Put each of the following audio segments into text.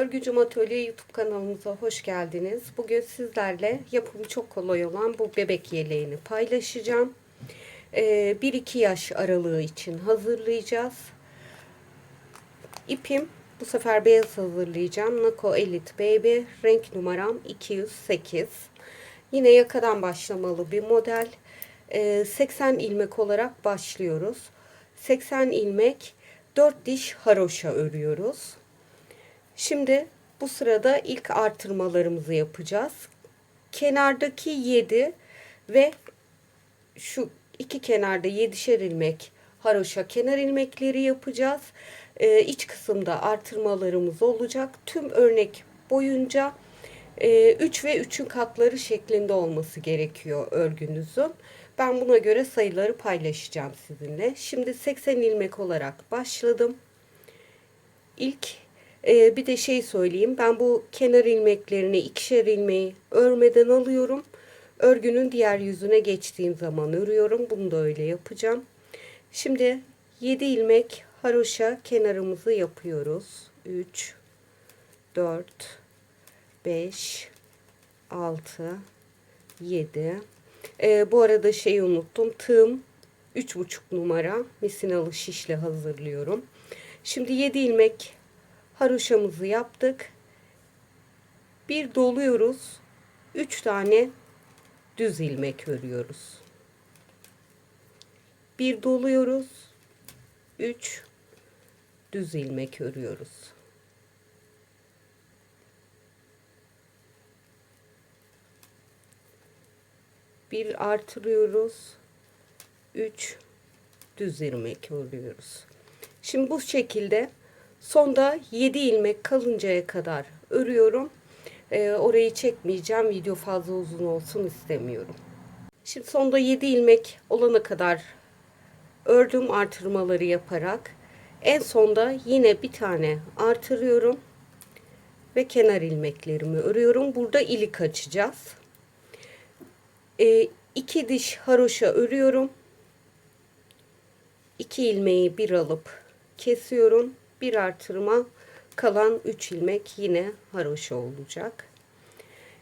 Örgücüm Atölye YouTube kanalımıza hoş geldiniz. Bugün sizlerle yapımı çok kolay olan bu bebek yeleğini paylaşacağım. Ee, 1-2 yaş aralığı için hazırlayacağız. İpim bu sefer beyaz hazırlayacağım. Nako Elite Baby. Renk numaram 208. Yine yakadan başlamalı bir model. Ee, 80 ilmek olarak başlıyoruz. 80 ilmek 4 diş haroşa örüyoruz. Şimdi bu sırada ilk artırmalarımızı yapacağız. Kenardaki 7 ve şu iki kenarda 7'şer ilmek haroşa kenar ilmekleri yapacağız. Ee, iç kısımda artırmalarımız olacak. Tüm örnek boyunca e, 3 ve 3'ün katları şeklinde olması gerekiyor örgünüzün. Ben buna göre sayıları paylaşacağım sizinle. Şimdi 80 ilmek olarak başladım. İlk ee, bir de şey söyleyeyim. Ben bu kenar ilmeklerini ikişer ilmeği örmeden alıyorum. Örgünün diğer yüzüne geçtiğim zaman örüyorum. Bunu da öyle yapacağım. Şimdi 7 ilmek haroşa kenarımızı yapıyoruz. 3 4 5 6 7 ee, bu arada şeyi unuttum. Tığım 3,5 numara misinalı şişle hazırlıyorum. Şimdi 7 ilmek haroşamızı yaptık. Bir doluyoruz. 3 tane düz ilmek örüyoruz. Bir doluyoruz. 3 düz ilmek örüyoruz. Bir artırıyoruz. 3 düz ilmek örüyoruz. Şimdi bu şekilde Sonda 7 ilmek kalıncaya kadar örüyorum. Ee, orayı çekmeyeceğim. Video fazla uzun olsun istemiyorum. Şimdi sonda 7 ilmek olana kadar ördüm artırmaları yaparak. En sonda yine bir tane artırıyorum. Ve kenar ilmeklerimi örüyorum. Burada ilik açacağız. Ee, iki diş haroşa örüyorum. 2 ilmeği bir alıp kesiyorum bir artırma kalan 3 ilmek yine haroşa olacak.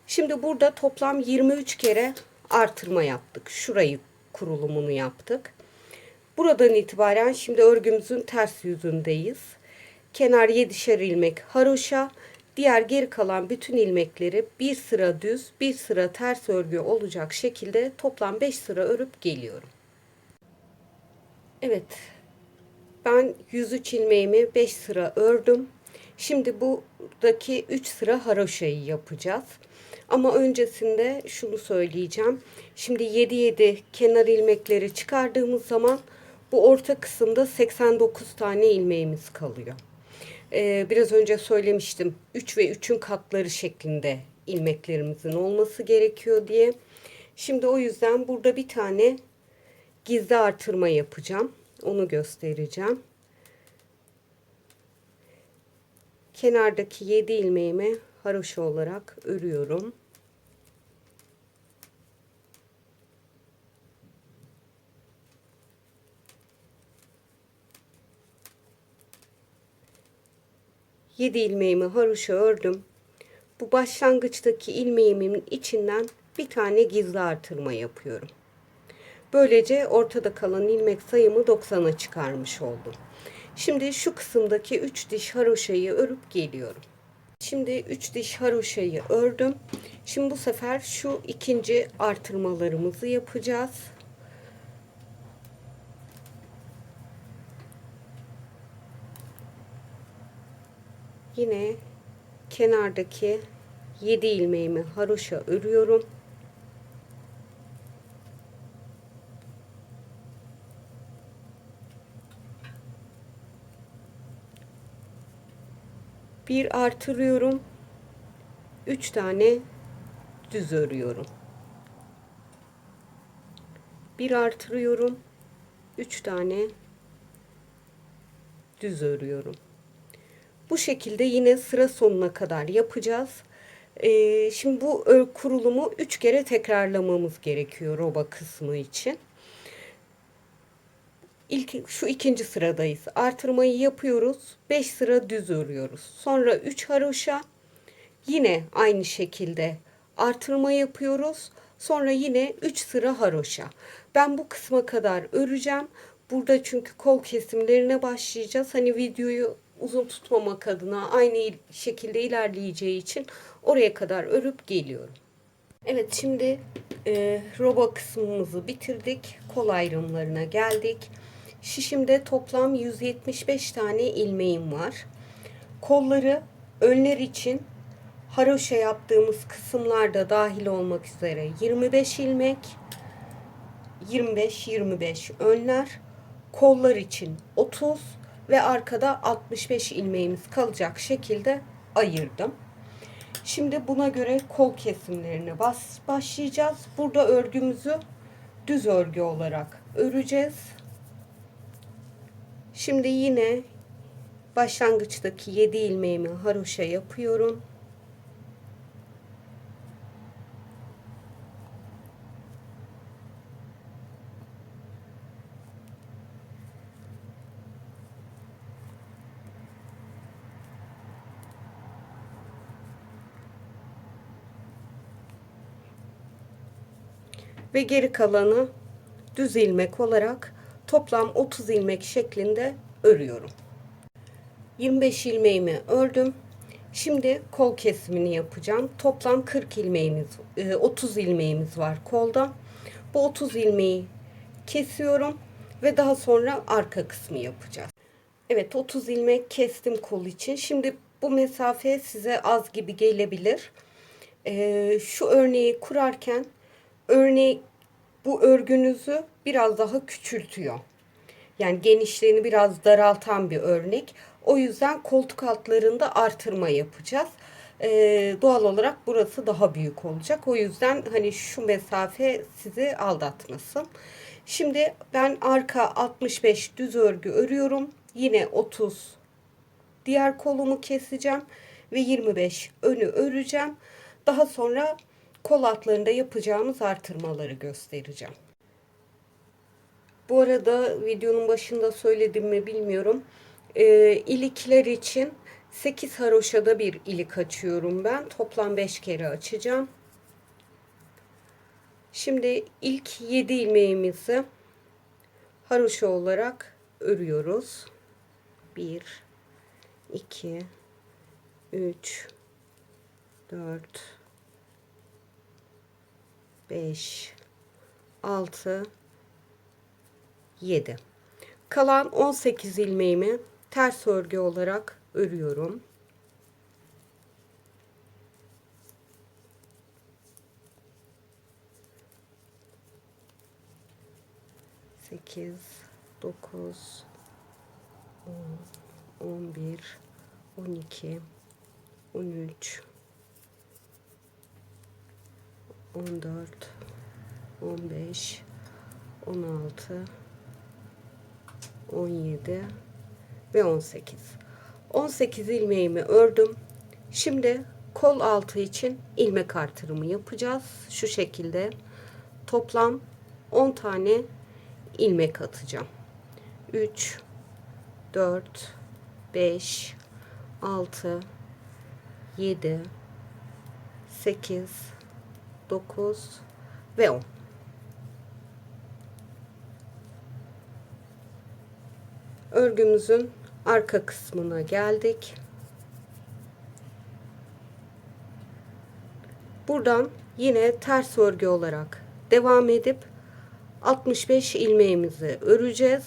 Şimdi burada toplam 23 kere artırma yaptık. Şurayı kurulumunu yaptık. Buradan itibaren şimdi örgümüzün ters yüzündeyiz. Kenar 7'şer ilmek haroşa, diğer geri kalan bütün ilmekleri bir sıra düz, bir sıra ters örgü olacak şekilde toplam 5 sıra örüp geliyorum. Evet, ben 103 ilmeğimi 5 sıra ördüm. Şimdi buradaki 3 sıra haroşayı yapacağız. Ama öncesinde şunu söyleyeceğim. Şimdi 7 7 kenar ilmekleri çıkardığımız zaman bu orta kısımda 89 tane ilmeğimiz kalıyor. Ee, biraz önce söylemiştim. 3 ve 3'ün katları şeklinde ilmeklerimizin olması gerekiyor diye. Şimdi o yüzden burada bir tane gizli artırma yapacağım. Onu göstereceğim. Kenardaki 7 ilmeğimi haroşa olarak örüyorum. Yedi ilmeğimi haroşa ördüm. Bu başlangıçtaki ilmeğimin içinden bir tane gizli artırma yapıyorum. Böylece ortada kalan ilmek sayımı 90'a çıkarmış oldum. Şimdi şu kısımdaki 3 diş haroşayı örüp geliyorum. Şimdi 3 diş haroşayı ördüm. Şimdi bu sefer şu ikinci artırmalarımızı yapacağız. Yine kenardaki 7 ilmeğimi haroşa örüyorum. Bir artırıyorum. 3 tane düz örüyorum. Bir artırıyorum. 3 tane düz örüyorum. Bu şekilde yine sıra sonuna kadar yapacağız. Ee, şimdi bu kurulumu 3 kere tekrarlamamız gerekiyor roba kısmı için. İlk şu ikinci sıradayız. Artırmayı yapıyoruz. 5 sıra düz örüyoruz. Sonra 3 haroşa. Yine aynı şekilde artırma yapıyoruz. Sonra yine 3 sıra haroşa. Ben bu kısma kadar öreceğim. Burada çünkü kol kesimlerine başlayacağız. Hani videoyu uzun tutmamak adına aynı il- şekilde ilerleyeceği için oraya kadar örüp geliyorum. Evet şimdi e, roba kısmımızı bitirdik. Kol ayrımlarına geldik. Şişimde toplam 175 tane ilmeğim var. Kolları önler için haroşa yaptığımız kısımlarda dahil olmak üzere 25 ilmek, 25-25 önler, kollar için 30 ve arkada 65 ilmeğimiz kalacak şekilde ayırdım. Şimdi buna göre kol kesimlerine bas, başlayacağız. Burada örgümüzü düz örgü olarak öreceğiz. Şimdi yine başlangıçtaki 7 ilmeğimi haroşa yapıyorum. ve geri kalanı düz ilmek olarak toplam 30 ilmek şeklinde örüyorum. 25 ilmeğimi ördüm. Şimdi kol kesimini yapacağım. Toplam 40 ilmeğimiz, e, 30 ilmeğimiz var kolda. Bu 30 ilmeği kesiyorum ve daha sonra arka kısmı yapacağız. Evet 30 ilmek kestim kol için. Şimdi bu mesafe size az gibi gelebilir. Ee, şu örneği kurarken örneği bu örgünüzü biraz daha küçültüyor. Yani genişliğini biraz daraltan bir örnek. O yüzden koltuk altlarında artırma yapacağız. Ee, doğal olarak burası daha büyük olacak. O yüzden hani şu mesafe sizi aldatmasın. Şimdi ben arka 65 düz örgü örüyorum. Yine 30 diğer kolumu keseceğim ve 25 önü öreceğim. Daha sonra kol altlarında yapacağımız artırmaları göstereceğim. Bu arada videonun başında söyledim mi bilmiyorum. Ee, ilikler için 8 haroşada bir ilik açıyorum ben. Toplam 5 kere açacağım. Şimdi ilk 7 ilmeğimizi haroşa olarak örüyoruz. 1 2 3 4 5 6 7 kalan 18 ilmeğimi ters örgü olarak örüyorum. Sekiz, dokuz, on, on bir, on iki, on üç, 14 15 16 17 ve 18 18 ilmeğimi ördüm. Şimdi kol altı için ilmek artırımı yapacağız. Şu şekilde toplam 10 tane ilmek atacağım. 3 4 5 6 7 8 9 ve 10. Örgümüzün arka kısmına geldik. Buradan yine ters örgü olarak devam edip 65 ilmeğimizi öreceğiz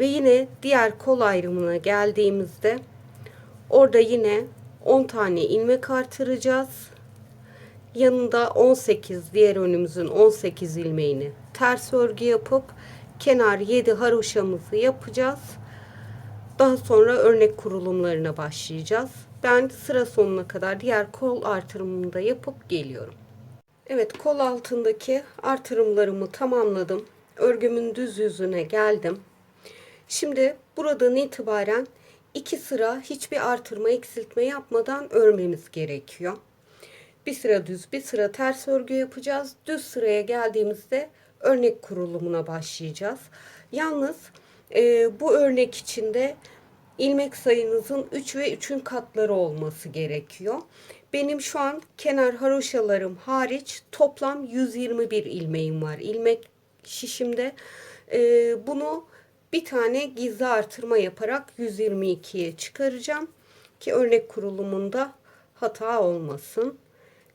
ve yine diğer kol ayrımına geldiğimizde orada yine 10 tane ilmek artıracağız yanında 18 diğer önümüzün 18 ilmeğini ters örgü yapıp kenar 7 haroşamızı yapacağız. Daha sonra örnek kurulumlarına başlayacağız. Ben sıra sonuna kadar diğer kol artırımını da yapıp geliyorum. Evet kol altındaki artırımlarımı tamamladım. Örgümün düz yüzüne geldim. Şimdi buradan itibaren iki sıra hiçbir artırma eksiltme yapmadan örmemiz gerekiyor. Bir sıra düz, bir sıra ters örgü yapacağız. Düz sıraya geldiğimizde örnek kurulumuna başlayacağız. Yalnız e, bu örnek içinde ilmek sayınızın 3 ve 3'ün katları olması gerekiyor. Benim şu an kenar haroşalarım hariç toplam 121 ilmeğim var. İlmek şişimde e, bunu bir tane gizli artırma yaparak 122'ye çıkaracağım ki örnek kurulumunda hata olmasın.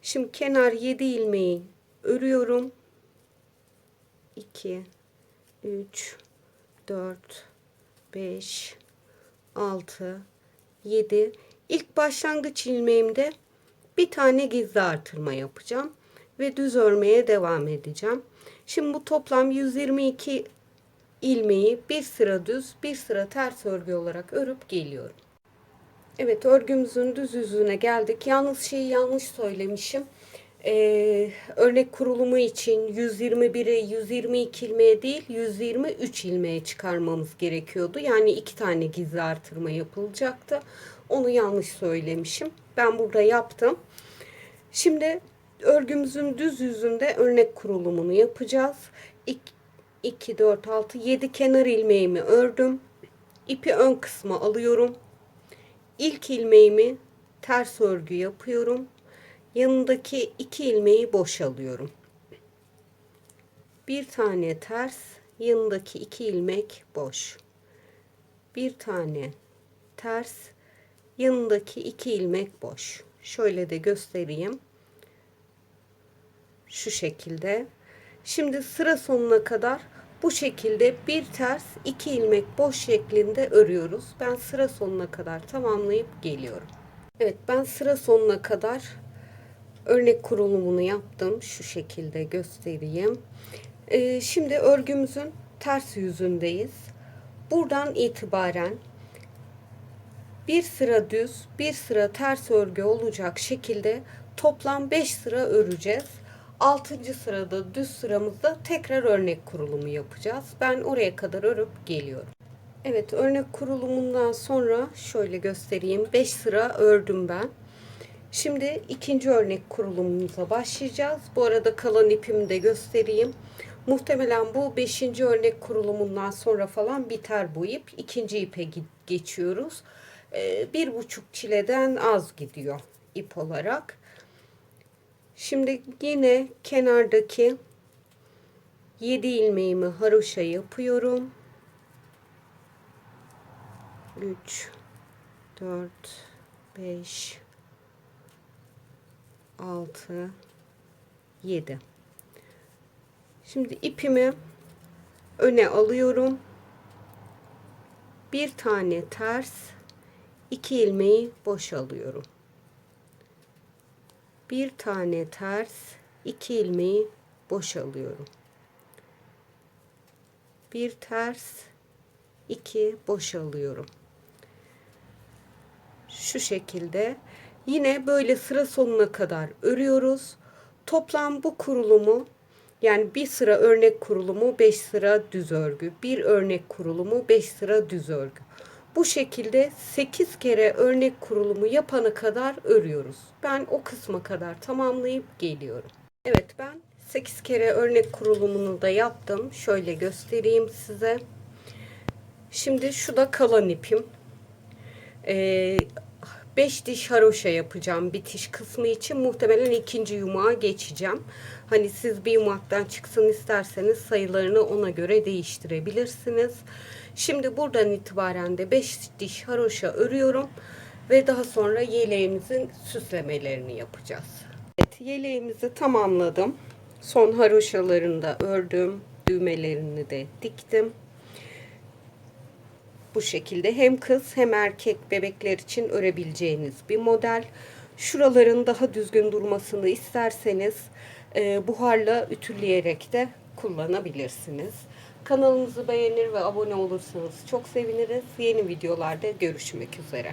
Şimdi kenar 7 ilmeği örüyorum. 2 3 4 5 6 7 İlk başlangıç ilmeğimde bir tane gizli artırma yapacağım ve düz örmeye devam edeceğim. Şimdi bu toplam 122 ilmeği bir sıra düz, bir sıra ters örgü olarak örüp geliyorum. Evet örgümüzün düz yüzüne geldik. Yalnız şeyi yanlış söylemişim. Ee, örnek kurulumu için 121'i 122 ilmeğe değil 123 ilmeğe çıkarmamız gerekiyordu. Yani iki tane gizli artırma yapılacaktı. Onu yanlış söylemişim. Ben burada yaptım. Şimdi örgümüzün düz yüzünde örnek kurulumunu yapacağız. 2, 4, 6, 7 kenar ilmeğimi ördüm. İpi ön kısma alıyorum. İlk ilmeğimi ters örgü yapıyorum. Yanındaki iki ilmeği boşalıyorum. Bir tane ters, yanındaki iki ilmek boş. Bir tane ters, yanındaki iki ilmek boş. Şöyle de göstereyim. Şu şekilde. Şimdi sıra sonuna kadar bu şekilde bir ters iki ilmek boş şeklinde örüyoruz. Ben sıra sonuna kadar tamamlayıp geliyorum. Evet ben sıra sonuna kadar örnek kurulumunu yaptım. Şu şekilde göstereyim. Ee, şimdi örgümüzün ters yüzündeyiz. Buradan itibaren bir sıra düz, bir sıra ters örgü olacak şekilde toplam 5 sıra öreceğiz. 6. sırada düz sıramızda tekrar örnek kurulumu yapacağız. Ben oraya kadar örüp geliyorum. Evet örnek kurulumundan sonra şöyle göstereyim. 5 sıra ördüm ben. Şimdi ikinci örnek kurulumumuza başlayacağız. Bu arada kalan ipimi de göstereyim. Muhtemelen bu 5. örnek kurulumundan sonra falan biter bu ip. İkinci ipe geçiyoruz. Ee, bir buçuk çileden az gidiyor ip olarak. Şimdi yine kenardaki 7 ilmeğimi haroşa yapıyorum. 3 4 5 6 7 Şimdi ipimi öne alıyorum. Bir tane ters, iki ilmeği boş alıyorum bir tane ters iki ilmeği boş alıyorum bir ters iki boş alıyorum şu şekilde. Yine böyle sıra sonuna kadar örüyoruz. Toplam bu kurulumu yani bir sıra örnek kurulumu 5 sıra düz örgü. Bir örnek kurulumu 5 sıra düz örgü bu şekilde 8 kere örnek kurulumu yapana kadar örüyoruz. Ben o kısma kadar tamamlayıp geliyorum. Evet ben 8 kere örnek kurulumunu da yaptım. Şöyle göstereyim size. Şimdi şu da kalan ipim. Ee, 5 diş haroşa yapacağım bitiş kısmı için. Muhtemelen ikinci yumağa geçeceğim. Hani siz bir yumaktan çıksın isterseniz sayılarını ona göre değiştirebilirsiniz. Şimdi buradan itibaren de 5 diş haroşa örüyorum ve daha sonra yeleğimizin süslemelerini yapacağız. Evet, yeleğimizi tamamladım. Son haroşalarını da ördüm. Düğmelerini de diktim. Bu şekilde hem kız hem erkek bebekler için örebileceğiniz bir model. Şuraların daha düzgün durmasını isterseniz e, buharla ütüleyerek de kullanabilirsiniz. Kanalımızı beğenir ve abone olursanız çok seviniriz. Yeni videolarda görüşmek üzere.